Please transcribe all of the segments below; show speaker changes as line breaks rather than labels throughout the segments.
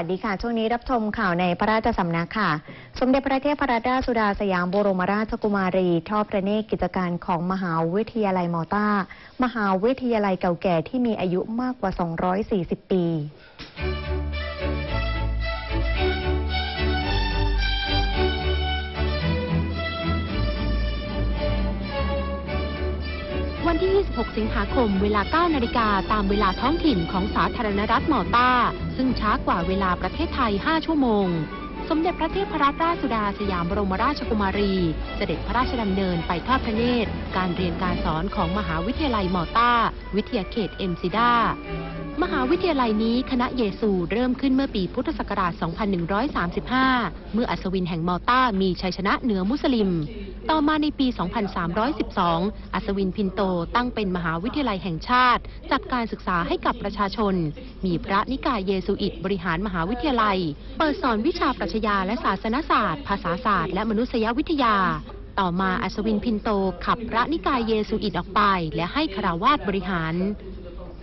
สวัสดีค่ะ ช่วงนี้รับชมข่าวในพระราชสำนักค่ะ สมเด็จพระเทพรัตนราชสุดาสยามบรมราชกุมารีทอดพระเนตรกิจการของมหาวิทยาลัยมอต้ามหาวิทยาลัยเก่าแก่ที่มีอายุมากกว่า 240 ปี
วันที่ 26 สิงหาคม เวลา 9 นาฬิกาตามเวลาท้องถิ่นของสาธารณรัฐมอลตาซึ่งช้ากว่าเวลาประเทศไทย 5 ชั่วโมง สมเด็จพระเทพรัตนราชสุดาสยามบรมราชกุมารี เสด็จพระราชดำเนินไปทอดพระเนตร การเรียนการสอนของมหาวิทยาลัยมอต้า วิทยาเขตเอ็มซิดา มหาวิทยาลัยนี้คณะเยซูเริ่มขึ้นเมื่อปีพุทธศักราช 2135 เมื่ออัศวินแห่งมอต้ามีชัยชนะเหนือมุสลิม ต่อมาในปี 2312 อัศวินพินโตตั้งเป็นมหาวิทยาลัยแห่งชาติ จัดการศึกษาให้กับประชาชน มีพระนิกายเยซูอิตบริหารมหาวิทยาลัย เปิดสอนวิชาปรัชญาและศาสนศาสตร์ ภาษาศาสตร์และมนุษยวิทยาต่อมาอัศวินพินโตขับพระนิกายเยซูอิตออกไป และให้คาราวาสบริหาร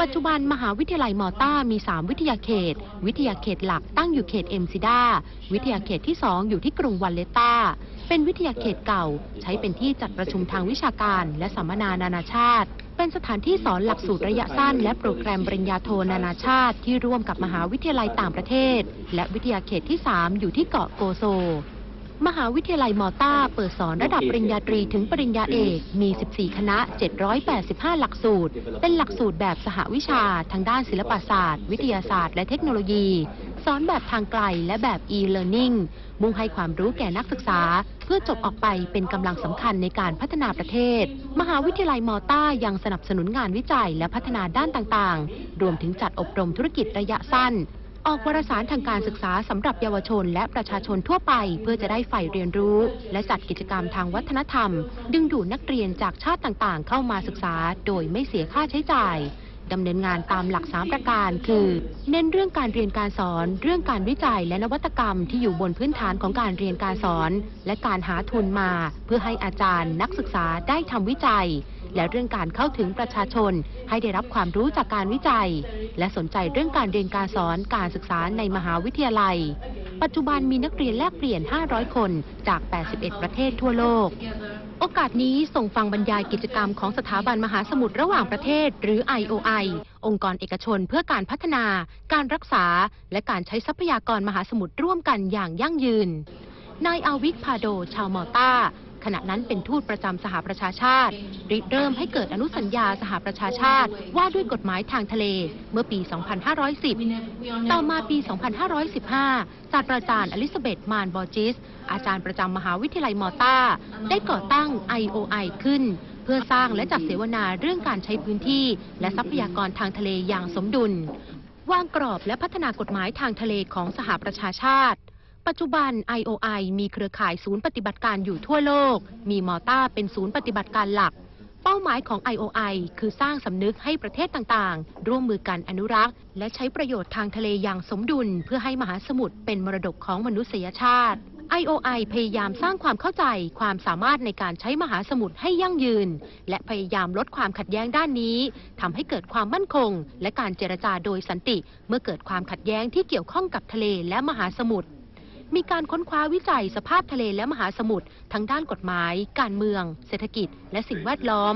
ปัจจุบันมหาวิทยาลัยมอต้ามี 3 วิทยาเขต วิทยาเขตหลักตั้งอยู่เขตเอ็มซิดา วิทยาเขตที่ 2 อยู่ที่กรุงวัลเลตตา เป็นวิทยาเขตเก่า ใช้เป็นที่จัดประชุมทางวิชาการ และสัมมนานานาชาติ เป็นสถานที่สอนหลักสูตรระยะสั้น และโปรแกรมปริญญาโทนานาชาติ ที่ร่วมกับมหาวิทยาลัยต่างประเทศ และวิทยาเขตที่ 3 อยู่ที่เกาะโกโซ มหาวิทยาลัยมอต้า เปิดสอนระดับปริญญาตรีถึงปริญญาเอก มี 14 คณะ 785 หลักสูตร เป็นหลักสูตรแบบสหวิชา ทางด้านศิลปศาสตร์ วิทยาศาสตร์ และเทคโนโลยี สอนแบบทางไกลและแบบ e-learning มุ่งให้ความรู้แก่นักศึกษา เพื่อจบออกไปเป็นกำลังสำคัญในการพัฒนาประเทศ มหาวิทยาลัยมอต้ายังสนับสนุนงานวิจัยและพัฒนาด้านต่างๆ รวมถึงจัดอบรมธุรกิจระยะสั้น ออกวารสารทางการศึกษาสำหรับเยาวชนและประชาชนทั่วไป เพื่อจะได้ใฝ่เรียนรู้ และจัดกิจกรรมทางวัฒนธรรม ดึงดูดนักเรียนจากชาติต่างๆ เข้ามาศึกษา โดยไม่เสียค่าใช้จ่ายดำเนินงานตามหลัก 3 ประการ คือ เน้นเรื่องการเรียนการสอน เรื่องการวิจัยและนวัตกรรมที่อยู่บนพื้นฐานของการเรียนการสอน และการหาทุนมา เพื่อให้อาจารย์ นักศึกษาได้ทำวิจัย และเรื่องการเข้าถึงประชาชน ให้ได้รับความรู้จากการวิจัย และสนใจเรื่องการเรียนการสอนการศึกษาในมหาวิทยาลัย ปัจจุบันมีนักเรียนแลกเปลี่ยน 500 คนจาก 81 ประเทศทั่วโลก โอกาสนี้ส่งฟังบรรยายกิจกรรมของสถาบันมหาสมุทรระหว่างประเทศ หรือ IOI องค์กรเอกชนเพื่อการพัฒนา การรักษา และการใช้ทรัพยากรมหาสมุทรร่วมกันอย่างยั่งยืนนายอาวิกพาโด ชาวมอลตา ขณะนั้นเป็นทูตประจำสหประชาชาติ ริเริ่มให้เกิดอนุสัญญาสหประชาชาติ ว่าด้วยกฎหมายทางทะเลเมื่อปี 2510 ต่อมาปี 2515 ศาสตราจารย์อลิซาเบธมานบอร์จิส อาจารย์ประจำมหาวิทยาลัยมอต้า ได้ก่อตั้ง IOI ขึ้น เพื่อสร้างและจัดเสวนาเรื่องการใช้พื้นที่ และทรัพยากรทางทะเลอย่างสมดุล วางกรอบและพัฒนากฎหมายทางทะเลของสหประชาชาติ ปัจจุบัน IOI มีเครือข่ายศูนย์ปฏิบัติการอยู่ทั่วโลก มีมอต้าเป็นศูนย์ปฏิบัติการหลัก เป้าหมายของ IOI คือสร้างสำนึกให้ประเทศต่างๆ ร่วมมือกันอนุรักษ์ และใช้ประโยชน์ทางทะเลอย่างสมดุล เพื่อให้มหาสมุทรเป็นมรดกของมนุษยชาติ IOI พยายามสร้างความเข้าใจความสามารถในการใช้มหาสมุทรให้ยั่งยืน และพยายามลดความขัดแย้งด้านนี้ทำให้เกิดความมั่นคง และการเจรจาโดยสันติ เมื่อเกิดความขัดแย้งที่เกี่ยวข้องกับทะเลและมหาสมุทร มีการค้นคว้าวิจัยสภาพทะเลและมหาสมุทรทั้งด้านกฎหมาย การเมือง เศรษฐกิจ และสิ่งแวดล้อม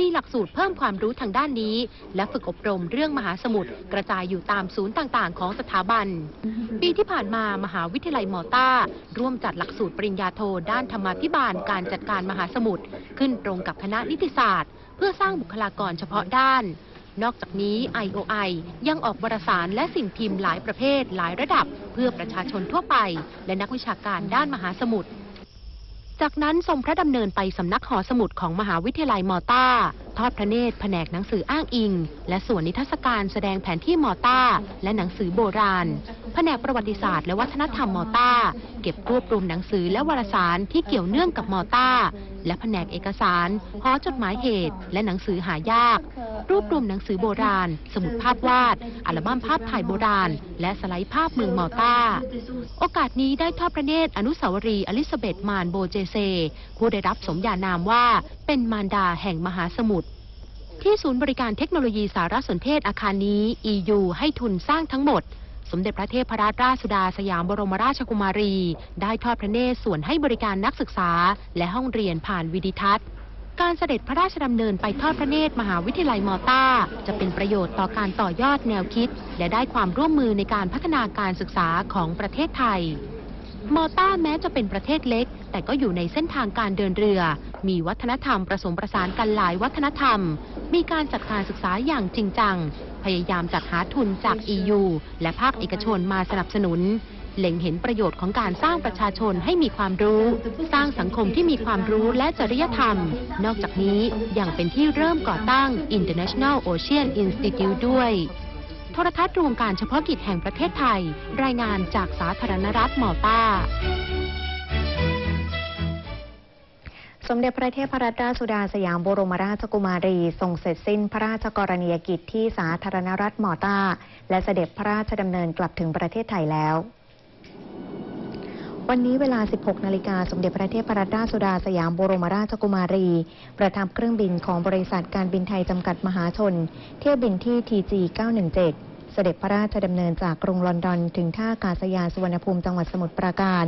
มีหลักสูตรเพิ่มความรู้ทางด้านนี้ และฝึกอบรมเรื่องมหาสมุทรกระจายอยู่ตามศูนย์ต่างๆ ของสถาบัน ปีที่ผ่านมามหาวิทยาลัยมอต้า ร่วมจัดหลักสูตรปริญญาโทด้านธรรมาภิบาลการจัดการมหาสมุทรขึ้นตรงกับคณะนิติศาสตร์ เพื่อสร้างบุคลากรเฉพาะด้าน นอกจากนี้ IOI ยังออกวารสารและสิ่งพิมพ์หลายประเภทหลายระดับ เพื่อประชาชนทั่วไป และนักวิชาการด้านมหาสมุทรจากนั้นทรงพระดำเนินไปสำนักหอสมุดของมหาวิทยาลัยมอต้า ทอดพระเนตรแผนกหนังสืออ้างอิง และส่วนนิทรรศการแสดงแผนที่มอต้า และหนังสือโบราณ แผนกประวัติศาสตร์และวัฒนธรรมมอต้า เก็บรวบรวมหนังสือและวารสารที่เกี่ยวเนื่องกับมอต้า และแผนกเอกสารหอจดหมายเหตุ และหนังสือหายาก รวบรวมหนังสือโบราณ สมุดภาพวาด อัลบั้มภาพถ่ายโบราณ และสไลด์ภาพเมืองมอต้า โอกาสนี้ได้ทอดพระเนตรอนุสาวรีย์อลิซาเบธมานโบเจเซ ผู้ได้รับสมญานามว่าเป็นมารดาแห่งมหาสมุทรที่ศูนย์บริการเทคโนโลยีสารสนเทศอาคารนี้ EU ให้ทุนสร้างทั้งหมด สมเด็จพระเทพรัตนราชสุดาสยามบรมราชกุมารี ได้ทอดพระเนตรส่วนให้บริการนักศึกษา และห้องเรียนผ่านวิดิทัศน์ การเสด็จพระราชดำเนินไปทอดพระเนตรมหาวิทยาลัยมอต้า จะเป็นประโยชน์ต่อการต่อยอดแนวคิด และได้ความร่วมมือในการพัฒนาการศึกษาของประเทศไทย มอต้าแม้จะเป็นประเทศเล็ก แต่ก็อยู่ในเส้นทางการเดินเรือ มีวัฒนธรรมผสมประสานกันหลายวัฒนธรรม มีการจัดการศึกษาอย่างจริงจัง พยายามจัดหาทุนจาก EU และภาคเอกชนมาสนับสนุน เล็งเห็นประโยชน์ของการสร้างประชาชนให้มีความรู้ สร้างสังคมที่มีความรู้และจริยธรรม นอกจากนี้ยังเป็นที่เริ่มก่อตั้ง International Ocean Institute ด้วยโทรทัศน์รวมการเฉพาะกิจแห่งประเทศไทย รายงานจากสาธารณรัฐมอลตา
สมเด็จพระเทพรัตนราชสุดาสยามบรมราชกุมารี ทรงเสร็จสิ้นพระราชกรณียกิจที่สาธารณรัฐมอลตา และเสด็จพระราชดำเนินกลับถึงประเทศไทยแล้ว วันนี้เวลา 16 นาฬิกา สมเด็จพระเทพรัตนราชสุดาสยามบรมราชกุมารี ประทับเครื่องบินของบริษัทการบินไทยจำกัดมหาชน เที่ยวบินที่ TG 917เสด็จพระราชดำเนินจากกรุงลอนดอนถึงท่าอากาศยานสุวรรณภูมิจังหวัดสมุทรปราการ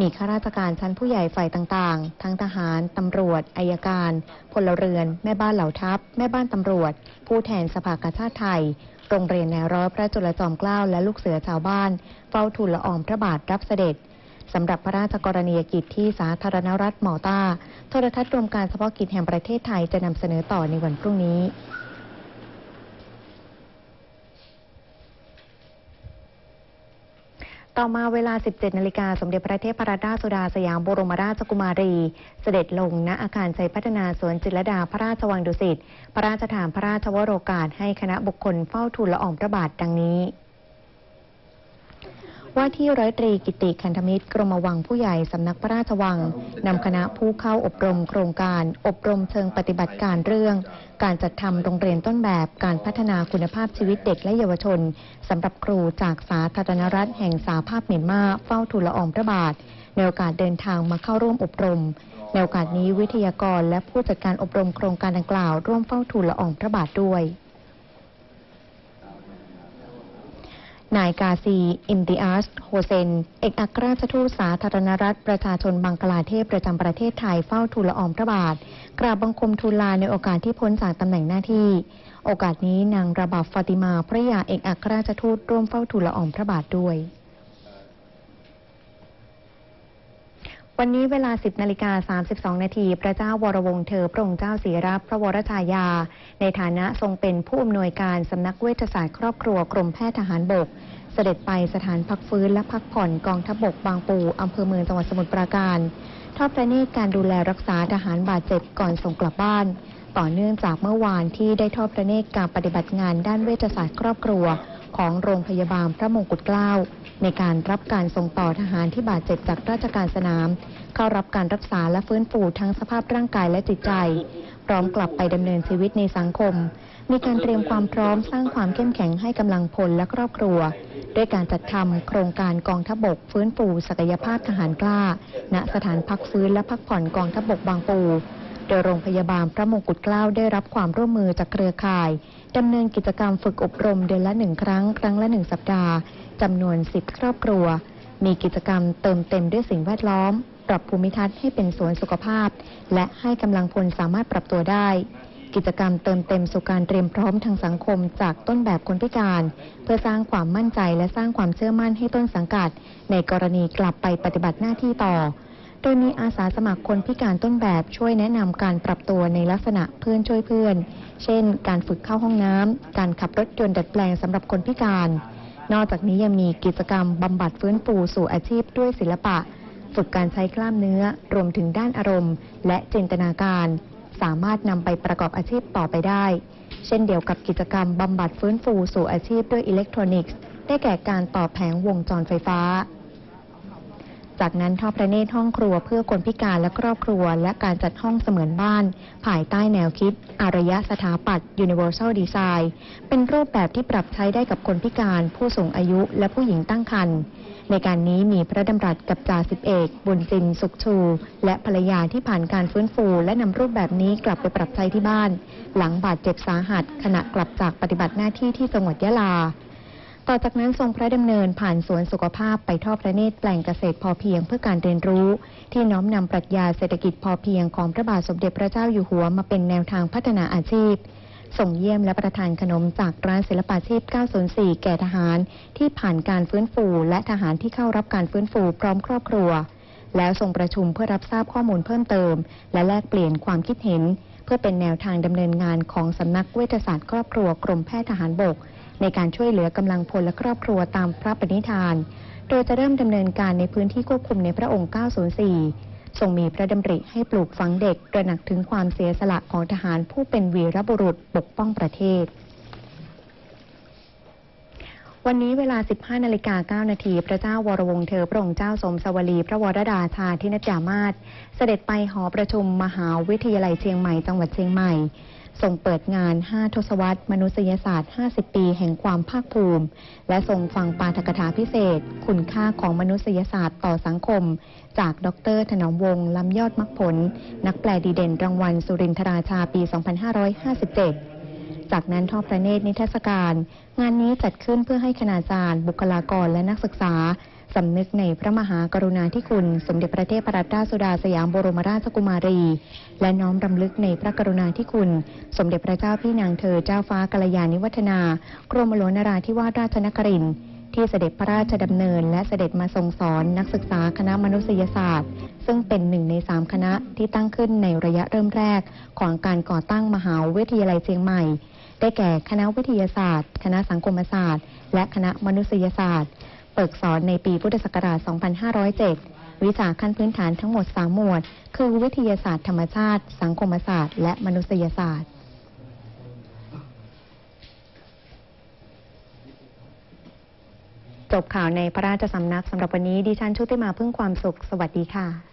มีข้าราชการชั้นผู้ใหญ่ฝ่ายต่างๆ ทั้งทหาร ตำรวจ อายการ พลเรือน แม่บ้านเหล่าทัพ แม่บ้านตำรวจ ผู้แทนสภากาชาติไทย โรงเรียนแนวร้อยพระจุลจอมเกล้าและลูกเสือชาวบ้าน เฝ้าทูลละอองพระบาทรับเสด็จ สำหรับพระราชกรณียกิจที่สาธารณรัฐมอลตาโทรทัศน์รวมการเฉพาะกิจแห่งประเทศไทยจะนำเสนอต่อในวันพรุ่งนี้ต่อมาเวลา 17 นาฬิกา สมเด็จพระเทพรัตนราชสุดาสยามบรมราชกุมารี เสด็จลงณอาคารใจพัฒนาสวนจิรดาพระราชวังดุสิต พระราชทานพระราชวโรกาสให้คณะบุคคลเฝ้าทูลละอองพระบาทดังนี้ ว่าที่ร้อยตรีกิติคันธมิตรกรมวังผู้ใหญ่สำนักพระราชวังนำคณะผู้เข้าอบรมโครงการ อบรมเชิงปฏิบัติการเรื่อง การจัดทำโรงเรียนต้นแบบการพัฒนาคุณภาพชีวิตเด็กและเยาวชนสำหรับครูจากสาธารณรัฐแห่งสาภาพเมียนมาเฝ้าทูลละอองพระบาทในโอกาสเดินทางมาเข้าร่วมอบรมในโอกาสนี้วิทยากรและผู้จัดการอบรมโครงการดังกล่าว ร่วมเฝ้าทูลละอองพระบาทด้วย นายกาซี อิมติอัสโฮเซน เอกอัครราชทูตสาธารณรัฐ ประชาชนบังกลาเทศประจำประเทศไทยเฝ้าทูลละอองพระบาท กราบบังคมทูลลาในโอกาสที่พ้นจากตำแหน่งหน้าที่ โอกาสนี้นางระบาบฟาติมาพระยาเอกอัครราชทูตร่วมเฝ้าทูลละอองพระบาทด้วย วันนี้เวลา 10นาฬิกา32 นาที พระเจ้าวรวงศ์เธอ พระองค์เจ้าศรีรับพระวรชายา ในฐานะทรงเป็นผู้อำนวยการสำนักเวชศาสตร์ครอบครัวกรมแพทย์ทหารบก เสด็จไปสถานพักฟื้นและพักผ่อนกองทัพบบกบางปูอำเภอเมืองจังหวัดสมุทรปราการ ทอดพระเนตรการดูแลรักษาทหารบาดเจ็บก่อนส่งกลับบ้าน ต่อเนื่องจากเมื่อวานที่ได้ทอดพระเนตรการปฏิบัติงานด้านเวชศาสตร์ครอบครัว ของโรงพยาบาลพระมงกุฎเกล้า ในการรับการส่งต่อทหารที่บาดเจ็บจากราชการสนาม เข้ารับการรักษาและฟื้นฟูทั้งสภาพร่างกายและจิตใจ พร้อมกลับไปดำเนินชีวิตในสังคม มีการเตรียมความพร้อมสร้างความเข้มแข็งให้กำลังพลและครอบครัว ด้วยการจัดทำโครงการกองทัพบก ฟื้นฟูศักยภาพทหารกล้า ณสถานพักฟื้นและพักผ่อนกองทัพบกบางปู โดยโรงพยาบาลพระมงกุฎเกล้าได้รับความร่วมมือจากเครือข่ายดำเนินกิจกรรมฝึกอบรมเดือนละหนึ่งครั้ง ครั้งละหนึ่งสัปดาห์จำนวน10ครอบครัว มีกิจกรรมเติมเต็มด้วยสิ่งแวดล้อม ปรับภูมิทัศน์ให้เป็นสวนสุขภาพ และให้กำลังพลสามารถปรับตัวได้ กิจกรรมเติมเต็มสู่การเตรียมพร้อมทางสังคมจากต้นแบบคนพิการ เพื่อสร้างความมั่นใจและสร้างความเชื่อมั่นให้ต้นสังกัด ในกรณีกลับไปปฏิบัติหน้าที่ต่อ โดยมีอาสาสมัครคนพิการต้นแบบช่วยแนะนำการปรับตัวในลักษณะเพื่อนช่วยเพื่อน เช่น การฝึกเข้าห้องน้ำ การขับรถยนต์ดัดแปลงสำหรับคนพิการ นอกจากนี้ยังมีกิจกรรมบำบัดฟื้นฟูสู่อาชีพด้วยศิลปะ ฝึกการใช้กล้ามเนื้อ รวมถึงด้านอารมณ์ และจินตนาการ สามารถนำไปประกอบอาชีพต่อไปได้ เช่นเดียวกับกิจกรรมบำบัดฟื้นฟูสู่อาชีพด้วยอิเล็กทรอนิกส์ ได้แก่การต่อแผงวงจรไฟฟ้า จากนั้นทอดพระเนตรห้องครัวเพื่อคนพิการและครอบครัว และการจัดห้องเสมือนบ้าน ภายใต้แนวคิด อารยะสถาปัตย์ Universal Design เป็นรูปแบบที่ปรับใช้ได้กับคนพิการ ผู้สูงอายุและผู้หญิงตั้งครรภ์ในการนี้มีพระดำรัสกับจ่าสิบเอก บุญจิน สุขชู และภรรยาที่ผ่านการฟื้นฟู และนำรูปแบบนี้กลับไปปรับใช้ที่บ้าน หลังบาดเจ็บสาหัสขณะกลับจากปฏิบัติหน้าที่ที่จังหวัดยะลา ต่อจากนั้นทรงพระดำเนินผ่านสวนสุขภาพไปทอดพระเนตรแปลงเกษตรพอเพียงเพื่อการเรียนรู้ ที่น้อมนำปรัชญาเศรษฐกิจพอเพียงของพระบาทสมเด็จพระเจ้าอยู่หัวมาเป็นแนวทางพัฒนาอาชีพ ส่งเยี่ยมและประทานขนมจากร้านศิลปาชีพ 904 แก่ทหาร ที่ผ่านการฟื้นฟู และทหารที่เข้ารับการฟื้นฟูพร้อมครอบครัว แล้วส่งประชุมเพื่อรับทราบข้อมูลเพิ่มเติม และแลกเปลี่ยนความคิดเห็น เพื่อเป็นแนวทางดำเนินงานของสำนักเวชศาสตร์ครอบครัวกรมแพทย์ทหารบก ในการช่วยเหลือกำลังพลและครอบครัวตามพระปณิธาน โดยจะเริ่มดำเนินการในพื้นที่ควบคุมในพระองค์ 904 ทรงมีพระดำริให้ปลูกฝังเด็กตระหนักถึงความเสียสละของทหารผู้เป็นวีรบุรุษปกป้องประเทศวันนี้เวลา 15 นาฬิกา 9 นาที พระเจ้าวรวงศ์เธอ พระองค์เจ้าสมสวลี พระวรดาชาธินจามาศ เสด็จไปหอประชุมมหาวิทยาลัยเชียงใหม่ จังหวัดเชียงใหม่ ทรงเปิดงาน 5 ทศวรรษ มนุษยศาสตร์ 50 ปีแห่งความภาคภูมิ และทรงฟังปาฐกถาพิเศษ คุณค่าของมนุษยศาสตร์ต่อสังคม จากดร ถนอมวงศ์ลำยอดมักผล นักแปลดีเด่นรางวัลสุรินทราชาปี 2557จากนั้นทอดพระเนตรนิทรรศการ งานนี้จัดขึ้นเพื่อให้คณาจารย์ บุคลากรและนักศึกษา สำนึกในพระมหากรุณาธิคุณ สมเด็จพระเทพรัตนราชสุดาสยามบรมราชกุมารี และน้อมรำลึกในพระกรุณาธิคุณ สมเด็จพระเจ้าพี่นางเธอเจ้าฟ้ากัลยาณิวัฒนากรมหลวงนราธิวาสราชนครินทร์ที่เสด็จพระราชดำเนิน และเสด็จมาทรงสอนนักศึกษาคณะมนุษยศาสตร์ ซึ่งเป็นหนึ่งในสามคณะที่ตั้งขึ้นในระยะเริ่มแรก ของการก่อตั้งมหาวิทยาลัยเชียงใหม่ ได้แก่คณะวิทยาศาสตร์ คณะสังคมศาสตร์ และคณะมนุษยศาสตร์ เปิดสอนในปีพุทธศักราช 2507 วิชาขั้นพื้นฐานทั้งหมด 3 หมวด คือวิทยาศาสตร์ธรรมชาติ สังคมศาสตร์ และมนุษยศาสตร์จบข่าวในพระราชสำนักสำหรับวันนี้ดิฉันชุติมาพึ่งความสุข สวัสดีค่ะ